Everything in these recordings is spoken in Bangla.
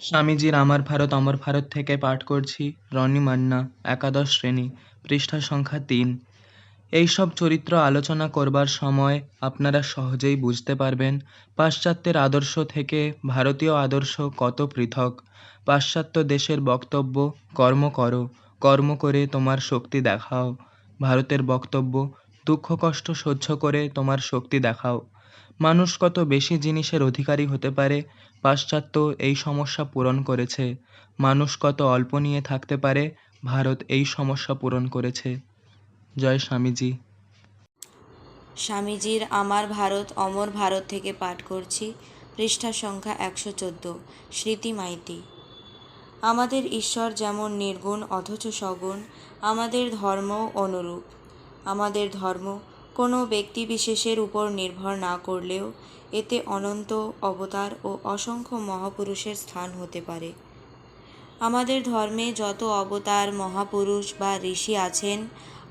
স্বামীজির আমার ভারত, অমর ভারত থেকে পাঠ করছি, রনি মান্না, একাদশ শ্রেণি, পৃষ্ঠা সংখ্যা তিন। এইসব চরিত্র আলোচনা করবার সময় আপনারা সহজেই বুঝতে পারবেন, পাশ্চাত্যের আদর্শ থেকে ভারতীয় আদর্শ কত পৃথক। পাশ্চাত্য দেশের বক্তব্য, কর্ম করো, কর্ম করে তোমার শক্তি দেখাও। ভারতের বক্তব্য, দুঃখ কষ্ট সহ্য করে তোমার শক্তি দেখাও। মানুষ কত বেশি জিনিসের অধিকারী হতে পারে, পাশ্চাত্য এই সমস্যা পূরণ করেছে। মানুষ কত অল্প নিয়ে থাকতে পারে, ভারত এই সমস্যা পূরণ করেছে। জয় স্বামীজি। স্বামীজির আমার ভারত, অমর ভারত থেকে পাঠ করছি, পৃষ্ঠা সংখ্যা একশো চোদ্দ, স্মৃতি মাইতি। আমাদের ঈশ্বর যেমন নির্গুণ অথচ সগুণ, আমাদের ধর্ম অনুরূপ। আমাদের ধর্ম কোনো ব্যক্তি বিশেষের উপর নির্ভর না করলেও এতে অনন্ত অবতার ও অসংখ্য মহাপুরুষের স্থান হতে পারে। আমাদের ধর্মে যত অবতার, মহাপুরুষ বা ঋষি আছেন,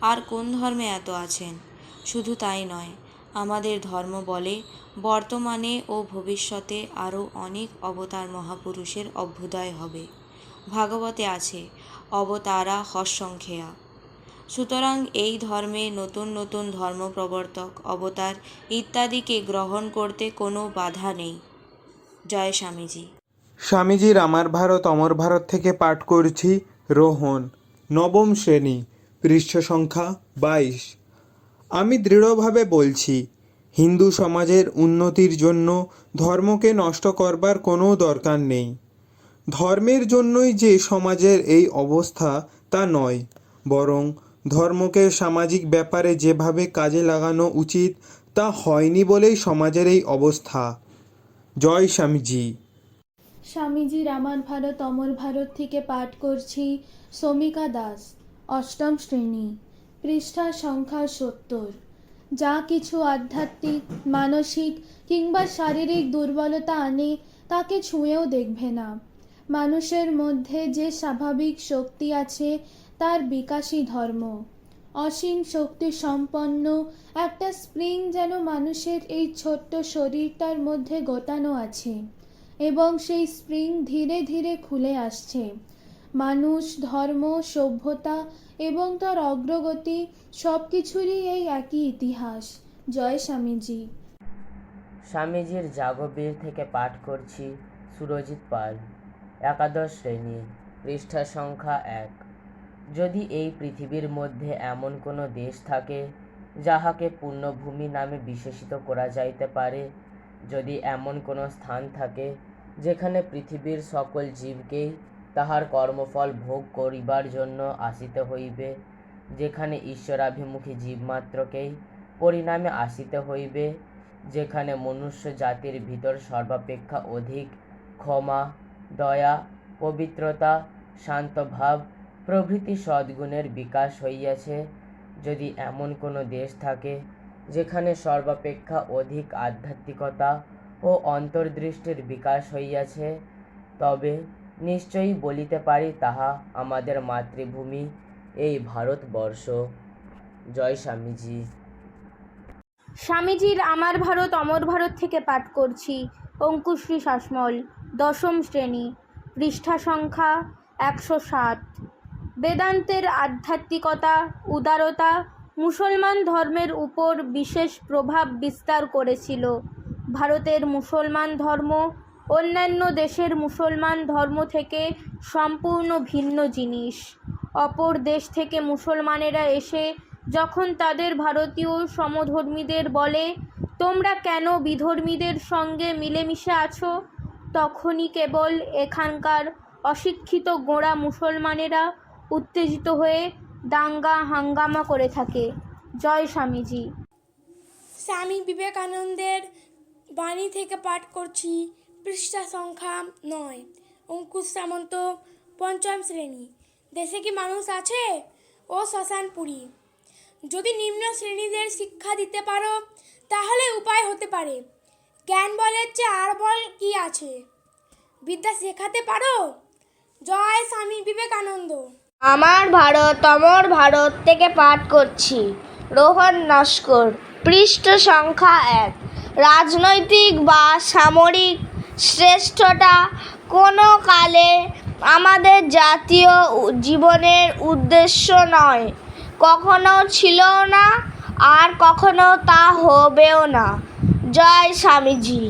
আর কোন ধর্মে এত আছেন, শুধু তাই নয়, আমাদের ধর্ম বলে বর্তমানে ও ভবিষ্যতে আরও অনেক অবতার মহাপুরুষের অভ্যুদয় হবে। ভাগবতে আছে, অবতারা হর্ষংখ্যা সুতরাং এই ধর্মে নতুন নতুন ধর্মপ্রবর্তক অবতার ইত্যাদিকে গ্রহণ করতে কোনো বাধা নেই। জয় স্বামীজি। স্বামীজির আমার ভারত, অমর ভারত থেকে পাঠ করছি রোহন, নবম শ্রেণি, পৃষ্ঠ সংখ্যা বাইশ। আমি দৃঢ়ভাবে বলছি, হিন্দু সমাজের উন্নতির জন্য ধর্মকে নষ্ট করবার কোনো দরকার নেই। ধর্মের জন্যই যে সমাজের এই অবস্থা তা নয়, বরং ধর্মকে সামাজিক ব্যাপারে যেভাবে কাজে লাগানো উচিত, তা হয়নি বলেই সমাজের এই অবস্থা। জয় স্বামীজি। স্বামীজির আমার ভারত, অমর ভারত থেকে পাঠ করছি সমিকা দাস, অষ্টম শ্রেণি, পৃষ্ঠা সংখ্যা সত্তর। যা কিছু আধ্যাত্মিক, মানসিক কিংবা শারীরিক দুর্বলতা আনে, তাকে ছুঁয়েও দেখবে না। মানুষের মধ্যে যে স্বাভাবিক শক্তি আছে তার বিকাশী ধর্ম। অসীম শক্তি সম্পন্ন একটা স্প্রিং যেন মানুষের এই ছোট্ট শরীরটার মধ্যে গোটানো আছে এবং সেই স্প্রিং ধীরে ধীরে খুলে আসছে। মানুষ, ধর্ম, সভ্যতা এবং তার অগ্রগতি সব কিছুরই এই একই ইতিহাস। জয় স্বামীজি। স্বামীজির জাগবীর থেকে পাঠ করছি সুরজিৎ পাল, একাদশ শ্রেণি, পৃষ্ঠা সংখ্যা এক। যদি এই পৃথিবীর মধ্যে এমন কোনো দেশ থাকে যাহাকে পূর্ণভূমি নামে বিশেষিত করা যাইতে পারে, যদি এমন কোনো স্থান থাকে যেখানে পৃথিবীর সকল জীবকেই তাহার কর্মফল ভোগ করিবার জন্য আসিতে হইবে, যেখানে ঈশ্বরাভিমুখী জীবমাত্রকেই পরিণামে আসিতে হইবে, যেখানে মনুষ্য জাতির ভিতর সর্বাপেক্ষা অধিক ক্ষমা, দয়া, পবিত্রতা, শান্তভাব প্রভৃতি সদ্গুণের বিকাশ হইয়াছে। যদি এমন কোনো দেশ থাকে, যেখানে সর্বাপেক্ষা অধিক আধ্যাত্মিকতা ও অন্তর্দৃষ্টির বিকাশ হইয়াছে, তবে নিশ্চয়ই বলিতে পারি তাহা আমাদের মাতৃভূমি, এই ভারতবর্ষ। জয় স্বামীজি। স্বামীজির আমার ভারত, অমর ভারত থেকে পাঠ করছি। অঙ্কুশ্রী শাসমল, দশম শ্রেণি, পৃষ্ঠা সংখ্যা একশো সাত। বেদান্তের আধ্যাত্মিকতা, উদারতা, মুসলমান ধর্মের উপর বিশেষ প্রভাব বিস্তার করেছিল। ভারতের মুসলমান ধর্ম অন্যান্য দেশের মুসলমান ধর্ম থেকে সম্পূর্ণ ভিন্ন জিনিস। অপর দেশ থেকে মুসলমানেরা এসে যখন তাদের ভারতীয় সমধর্মীদের বলে, তোমরা কেন বিধর্মীদের সঙ্গে মিলেমিশে আছো? তখনই কেবল এখানকার অশিক্ষিত গোঁড়া মুসলমানেরা উত্তেজিত হয়ে দাঙ্গা হাঙ্গামা করে থাকে। জয় স্বামীজি। স্বামী বিবেকানন্দের বাণী থেকে পাঠ করছি। পৃষ্ঠা সংখ্যা নয়। অঙ্কুশ সামন্ত, পঞ্চম শ্রেণি। দেশে কি মানুষ আছে? ও শ্মশানপুরী। যদি নিম্ন শ্রেণীদের শিক্ষা দিতে পারো, তাহলে উপায় হতে পারে। জ্ঞান বলের চেয়ে আর বল কি আছে? বিদ্যা শেখাতে পারো? জয় স্বামী বিবেকানন্দ। আমার ভারত, অমর ভারত থেকে পাঠ করছি। রোহন নস্কর, পৃষ্ঠ সংখ্যা এক। রাজনৈতিক বা সামরিক শ্রেষ্ঠতা কোনো কালে আমাদের জাতীয় জীবনের উদ্দেশ্য নয়। কখনো ছিলও না, আর কখনো তা হবেও না। জয় স্বামীজি।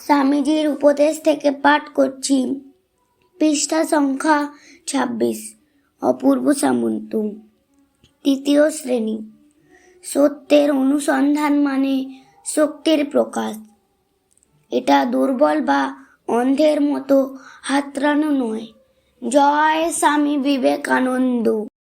স্বামীজির উপদেশ থেকে পাঠ করছি। পৃষ্ঠা সংখ্যা ছাব্বিশ, অপূর্ব সামন্ত। তৃতীয় শ্রেণি। সত্যের অনুসন্ধান মানে শক্তির প্রকাশ। এটা দুর্বল বা অন্ধের মতো হাতড়ানো নয়। জয় স্বামী বিবেকানন্দ।